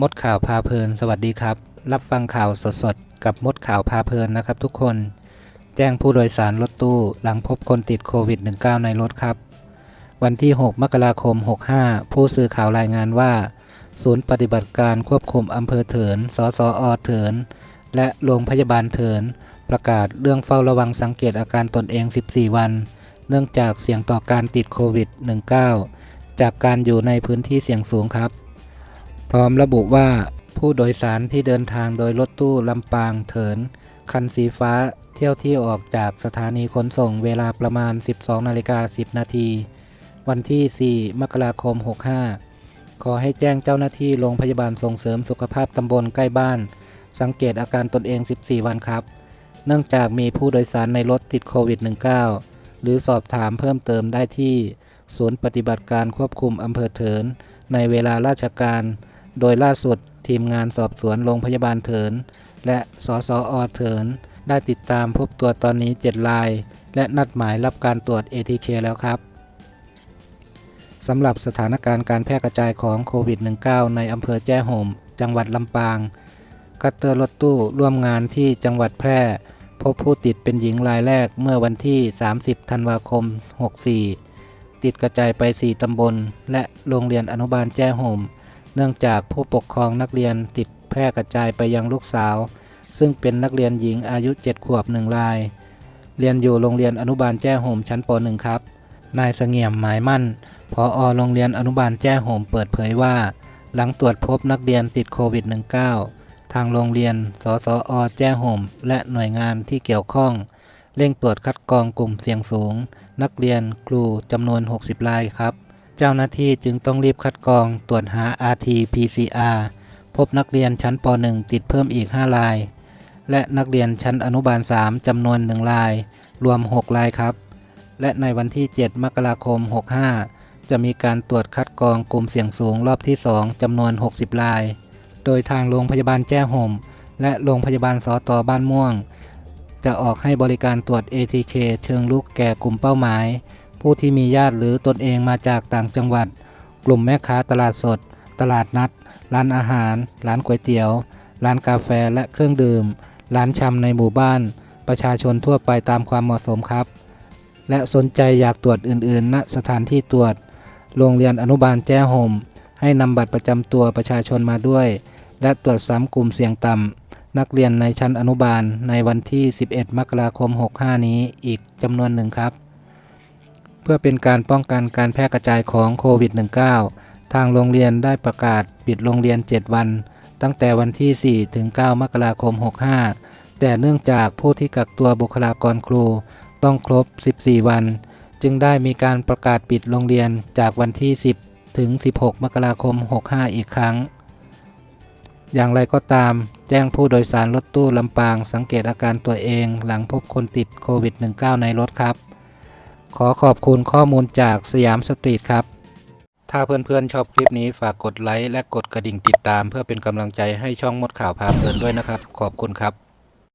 มดข่าวพาเพลิน สวัสดีครับ รับฟังข่าวสดๆ กับมดข่าวพาเพลินนะครับทุกคน แจ้งผู้โดยสารรถตู้หลังพบคนติดโควิด -19 ในรถครับ วันที่ 6 มกราคม 65 ผู้สื่อข่าวรายงานว่า ศูนย์ปฏิบัติการควบคุมอำเภอเถิน สสอเถิน และโรงพยาบาลเถิน ประกาศเรื่องเฝ้าระวังสังเกตอาการตนเอง 14 วัน เนื่องจากเสี่ยงต่อการติดโควิด -19 จากการอยู่ในพื้นที่เสี่ยงสูงครับ พร้อมระบุว่าผู้โดยสารที่เดินทางโดยรถตู้ลำปางเถิน คันสีฟ้าเที่ยวที่ออกจากสถานีขนส่งเวลาประมาณ 12นาฬิกา10 นาที วันที่ 4 มกราคม 65 ขอให้แจ้งเจ้าหน้าที่โรงพยาบาลส่งเสริมสุขภาพตำบลใกล้บ้าน สังเกตอาการตนเอง 14 วันครับ เนื่องจากมีผู้โดยสารในรถติดโควิด -19 หรือสอบถามเพิ่มเติมได้ที่ ศูนย์ปฏิบัติการควบคุมอำเภอเถิน ในเวลาราชการ โดยล่าสุดทีมงานสอบสวนโรงพยาบาลเถิน และสสอเถิน ได้ติดตามพบตัวตอนนี้ 7 ราย และนัดหมายรับการตรวจ ATK แล้วครับสำหรับสถานการณ์การแพร่กระจายของโควิด -19 ในอำเภอแจ้ห่ม จังหวัดลำปาง คัตเตอร์รถตู้ร่วมงานที่จังหวัดแพร่ พบผู้ติดเป็นหญิงรายแรกเมื่อวันที่ 30 ธันวาคม 64 ติดกระจายไป 4 ตำบล และโรงเรียนอนุบาลแจ้ห่ม เนื่องจากผู้ปกครองนักเรียนติดแพร่กระจายไปยังลูกสาว ซึ่งเป็นนักเรียนหญิงอายุ 7 ขวบหนึ่งราย เรียนอยู่โรงเรียนอนุบาลแจ้ห่มชั้นป .1 ครับ นายเสงี่ยมหมายมั่นพออโรงเรียนอนุบาลแจ้ห่มเปิดเผยว่า หลังตรวจพบนักเรียนติดโควิด -19 ทางโรงเรียน สสอ แจ้ห่มและหน่วยงานที่เกี่ยวข้อง เร่งตรวจคัดกรองกลุ่มเสี่ยงสูง นักเรียนครูจำนวน 60 รายครับ เจ้าหน้าที่จึงต้องรีบคัดกรองตรวจหา RT-PCR พบนักเรียนชั้นป .1 ติดเพิ่มอีก 5 ราย และนักเรียนชั้นอนุบาล 3 จำนวน 1 ราย รวม 6 รายครับ และในวันที่ 7 มกราคม 65 จะมีการตรวจคัดกรองกลุ่มเสี่ยงสูงรอบที่ 2จำนวน 60 ราย โดยทางโรงพยาบาลแจ้ห่ม และโรงพยาบาลสอตอบ้านม่วง จะออกให้บริการตรวจ ATK เชิงลุกแก่กลุ่มเป้าหมาย ผู้ที่มีญาติหรือตนเองมาจากต่างจังหวัด กลุ่มแม่ค้าตลาดสด ตลาดนัด ร้านอาหาร ร้านก๋วยเตี๋ยว ร้านกาแฟและเครื่องดื่ม ร้านชำในหมู่บ้าน ประชาชนทั่วไปตามความเหมาะสมครับ และสนใจอยากตรวจอื่นๆ ณ สถานที่ตรวจ โรงเรียนอนุบาลแจ้ห่ม ให้นำบัตรประจำตัวประชาชนมาด้วย และตรวจซ้ำกลุ่มเสี่ยงต่ำ นักเรียนในชั้นอนุบาลในวันที่ 11 มกราคม 65 นี้อีกจำนวนหนึ่งครับ พื่อเป็นการป้องกันการแพร่กระจายของโควิด -19 ทางโรงเรียนได้ประกาศปิดโรงเรียน 7 วัน ตั้งแต่วันที่ 4 ถึง 9 มกราคม 65 แต่เนื่องจากผู้ที่กักตัวบุคลากรครูต้องครบ 14 วัน จึงได้มีการประกาศปิดโรงเรียนจากวันที่ 10 ถึง 16 มกราคม 65 อีกครั้ง อย่างไรก็ตาม แจ้งผู้โดยสารรถตู้ลำปางสังเกตอาการตัวเองหลังพบคนติดโควิด -19 ในรถครับ ขอขอบคุณข้อมูลจากสยามสตรีทครับ ถ้าเพื่อนๆชอบคลิปนี้ฝากกดไลค์และกดกระดิ่งติดตาม เพื่อเป็นกำลังใจให้ช่องมดข่าวพาเพลินด้วยนะครับ ขอบคุณครับ